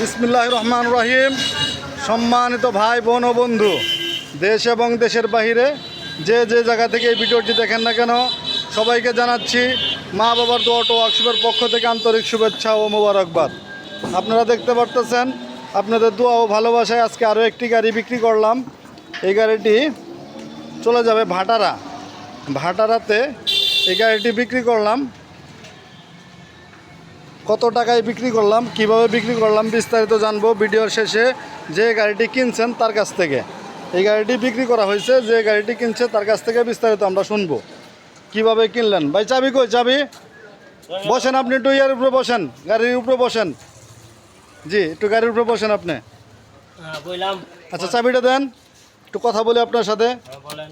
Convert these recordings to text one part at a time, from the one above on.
বিসমিল্লাহ রহমান রহিম। সম্মানিত ভাই, বোন ও বন্ধু, দেশ এবং দেশের বাহিরে যে যে জায়গা থেকে এই ভিডিওটি দেখেন না কেন, সবাইকে জানাচ্ছি মা বাবার দোয়াটো ওয়ার্কশপের পক্ষ থেকে আন্তরিক শুভেচ্ছা ও মোবারকবাদ। আপনারা দেখতে পারতেছেন, আপনাদের দোয়া ও ভালোবাসায় আজকে আরও একটি গাড়ি বিক্রি করলাম। এই গাড়িটি চলে যাবে ভাটারা। ভাটারাতে এই গাড়িটি বিক্রি করলাম। কত টাকায় বিক্রি করলাম কীভাবে বিক্রি করলাম বিস্তারিত জানব ভিডিওর শেষে। যে গাড়িটি কিনছেন তার কাছ থেকে। এই গাড়িটি বিক্রি করা হয়েছে যে গাড়িটি কিনছে তার কাছ থেকে বিস্তারিত আমরা শুনব। কীভাবে কিনলেন? ভাই চাবি কই চাবি? বসেন আপনি একটু ইয়ার উপরে বসেন গাড়ির উপরে বসেন। জি একটু গাড়ির উপরে বসেন আপনি। হ্যাঁ, আচ্ছা চাবিটা দেন একটু কথা বলি আপনার সাথে। হ্যাঁ, বলেন।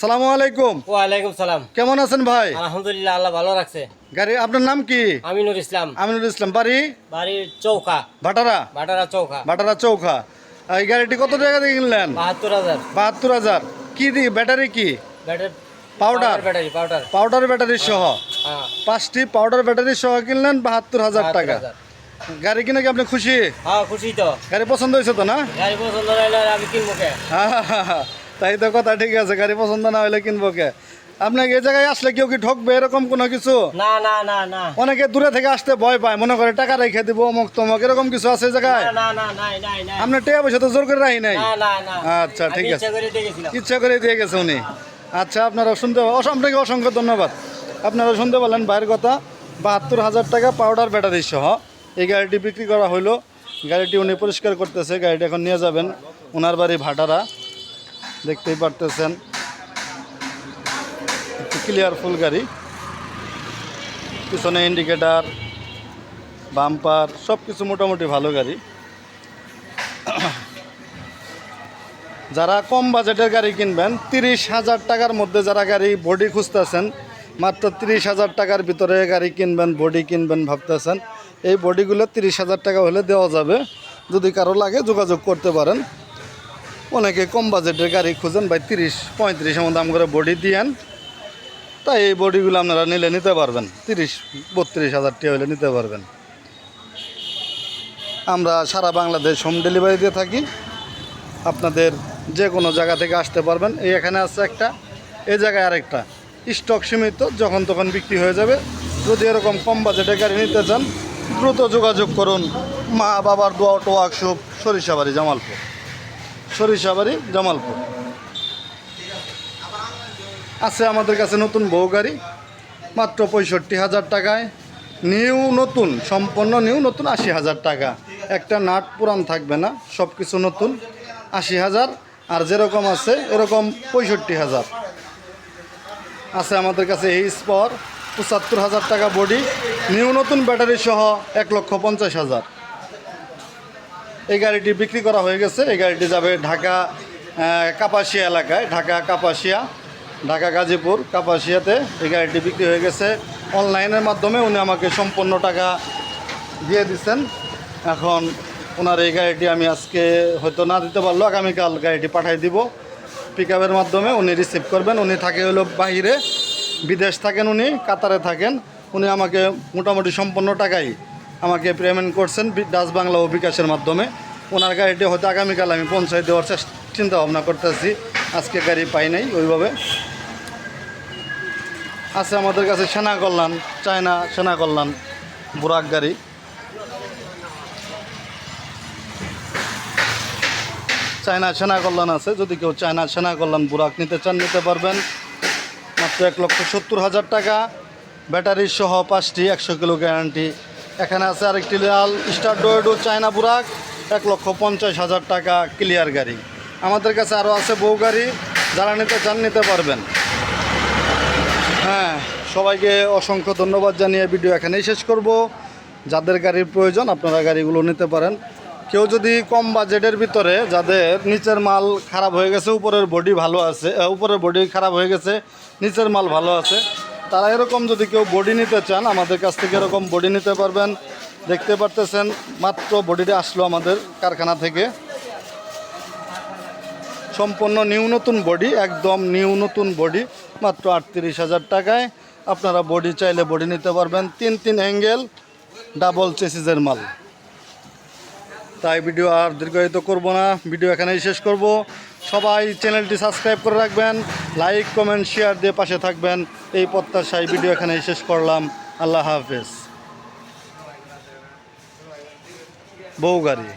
সালামু আলাইকুম। ওয়ালাইকুম সালাম। কেমন আছেন ভাই? আলহামদুলিল্লাহ আল্লাহ ভালো রাখছে। গাড়ি আপনার নাম কি? আমিনুর ইসলাম। আমিনুল ইসলাম বাড়ি? বাড়ির চৌকা। ভাটারা? ভাটারা চৌকা। ভাটারা চৌখা এই গাড়িটি কত টাকা দিয়ে কিনলেন? বাহাত্তর হাজার। বাহাত্তর হাজার। কি দি ব্যাটারি কি? Battery powder. Battery powder. Powder battery সহ। হ্যাঁ পাঁচটি পাউডার ব্যাটারি সহ কিনলেন বাহাত্তর হাজার টাকা। গাড়ি কিনে কি আপনি খুশি? হ্যাঁ খুশি তো। গাড়ি পছন্দ হয়েছে তো না? গাড়ি পছন্দ হইলে আমি কিনবো কে? তাই তো কথা ঠিক আছে গাড়ি পছন্দ না হলে কিনবো কে? আপনাকে এই জায়গায় আসলে কেউ কি ঠকবে এরকম কোনো কিছু? না না না না। অনেকে দূরে থেকে আসতে ভয় পায় মনে করে টাকা রেখে দিব অমুক তমক এরকম কিছু আছে এই জায়গায়? না না না নাই নাই নাই। আপনার টেয়া পয়সা তো জোর করে রাখি নাই। আচ্ছা, ঠিক আছে। ইচ্ছা করে দিয়ে গেছে উনি। আচ্ছা আপনারা শুনতে আপনাকে অসংখ্য ধন্যবাদ। আপনারা শুনতে পারলেন ভাইয়ের কথা বাহাত্তর হাজার টাকা পাউডার ব্যাটারি সহ এই গাড়িটি বিক্রি করা হলো গাড়িটি উনি পরিষ্কার করতেছে গাড়িটি এখন নিয়ে যাবেন। ওনার বাড়ি ভাটারা। দেখতেই পারতেছেন। একটু ক্লিয়ার ফুল গাড়ি। পিছনে ইন্ডিকেটার বাম্পার সব কিছু মোটামুটি ভালো গাড়ি। যারা কম বাজেটের গাড়ি কিনবেন, তিরিশ হাজার টাকার মধ্যে যারা গাড়ি বডি খুঁজতেছেন, মাত্র তিরিশ হাজার টাকার ভিতরে গাড়ি কিনবেন বডি কিনবেন ভাবতেছেন, এই বডিগুলো তিরিশ হাজার টাকা হলে দেওয়া যাবে। যদি কারও লাগে যোগাযোগ করতে পারেন। অনেকে কম বাজেটের গাড়ি খুঁজেন, ভাই, তিরিশ পঁয়ত্রিশ এমন দাম করে বডি দিয়েন। তাই এই বডিগুলো আপনারা নিলে নিতে পারবেন। তিরিশ, বত্রিশ হাজার টাকা হলে নিতে পারবেন। আমরা সারা বাংলাদেশ হোম ডেলিভারি দিয়ে থাকি। আপনাদের যে কোনো জায়গা থেকে আসতে পারবেন। এই এখানে আছে একটা, এই জায়গায় আরেকটা। স্টক সীমিত, যখন তখন বিক্রি হয়ে যাবে। যদি এরকম কম বাজেটে গাড়ি নিতে চান, দ্রুত যোগাযোগ করুন মা বাবার দোয়া অটো ওয়ার্কশপ সরিষাবাড়ি, জামালপুর। সরিষাবাড়ি জামালপুর। আছে আমাদের কাছে নতুন বউ গাড়ি, মাত্র পঁয়ষট্টি হাজার টাকায়। নিউ নতুন সম্পন্ন নিউ নতুন, আশি হাজার টাকা। একটা নাট পুরান থাকবে না সব কিছু নতুন, আশি হাজার। আর যেরকম আছে, এরকম পঁয়ষট্টি হাজার। আছে আমাদের কাছে এই স্পর, পঁচাত্তর হাজার টাকা বডি, নিউ নতুন ব্যাটারি সহ এক লক্ষ পঞ্চাশ হাজার। এই গাড়িটি বিক্রি করা হয়ে গেছে। এই গাড়িটি যাবে ঢাকা কাপাসিয়া এলাকায়। ঢাকা, কাপাসিয়া, ঢাকা, গাজীপুর, কাপাসিয়াতে এই গাড়িটি বিক্রি হয়ে গেছে। অনলাইনের মাধ্যমে উনি আমাকে সম্পূর্ণ টাকা দিয়ে দিচ্ছেন। এখন ওনার এই গাড়িটি আমি আজকে হয়তো না দিতে পারল আগামীকাল গাড়িটি পাঠিয়ে দিব। পিক মাধ্যমে উনি রিসিভ করবেন। উনি থাকে হলো বাহিরে, বিদেশ থাকেন উনি, কাতারে থাকেন। উনি আমাকে মোটামুটি সম্পূর্ণ টাকাই আমাকে পেমেন্ট করছেন ডাচ বাংলা ও বিকাশের মাধ্যমে। ওনার গাড়িটি হয়তো আগামীকাল আমি পৌঁছায় দেওয়ার চেষ্টা চিন্তা ভাবনা করতেছি। আজকে গাড়ি পাই নাই ওইভাবে। আছে আমাদের কাছে সেনা কল্যাণ, চায়না সেনা কল্যাণ, বুরাক গাড়ি। চায়না সেনা কল্যাণ আছে। যদি কেউ চায়না সেনা কল্যাণ, বুরাক নিতে চান, নিতে পারবেন। মাত্র এক লক্ষ সত্তর হাজার টাকা। ব্যাটারি সহ পাঁচটি, একশো কিলো গ্যারান্টি এখানে আছে আরেকটি লাল স্টার ডোয়েডো চায়না বুরাক, এক লক্ষ পঞ্চাশ হাজার টাকা ক্লিয়ার গাড়ি। আমাদের কাছে আরও আছে বউ গাড়ি, যারা নিতে চান নিতে পারবেন। হ্যাঁ সবাইকে অসংখ্য ধন্যবাদ জানিয়ে ভিডিও এখানেই শেষ করব। যাদের গাড়ির প্রয়োজন আপনারা গাড়িগুলো নিতে পারেন। কেউ যদি কম বাজেটের ভিতরে যাদের নিচের মাল খারাপ হয়ে গেছে, উপরের বডি ভালো আছে উপরের বডি খারাপ হয়ে গেছে, নিচের মাল ভালো আছে তারা এরকম যদি কেউ বডি নিতে চান, আমাদের কাছ থেকে এরকম বডি নিতে পারবেন। দেখতে পারতেছেন, মাত্র বডিটা আসলো আমাদের কারখানা থেকে। সম্পূর্ণ নিউ নতুন বডি একদম নিউ নতুন বডি মাত্র আটত্রিশ হাজার টাকায়। আপনারা বডি চাইলে বডি নিতে পারবেন। তিন তিন অ্যাঙ্গেল ডাবল চেসিসের মাল। তাই ভিডিও আর দীর্ঘায়িত করব না। ভিডিও এখানেই শেষ করব। সবাই চ্যানেলটি সাবস্ক্রাইব করে রাখবেন, লাইক, কমেন্ট, শেয়ার দিয়ে পাশে থাকবেন। এই প্রত্যাশায় ভিডিও এখানে শেষ করলাম। আল্লাহ হাফেজ। বউ গাড়ি।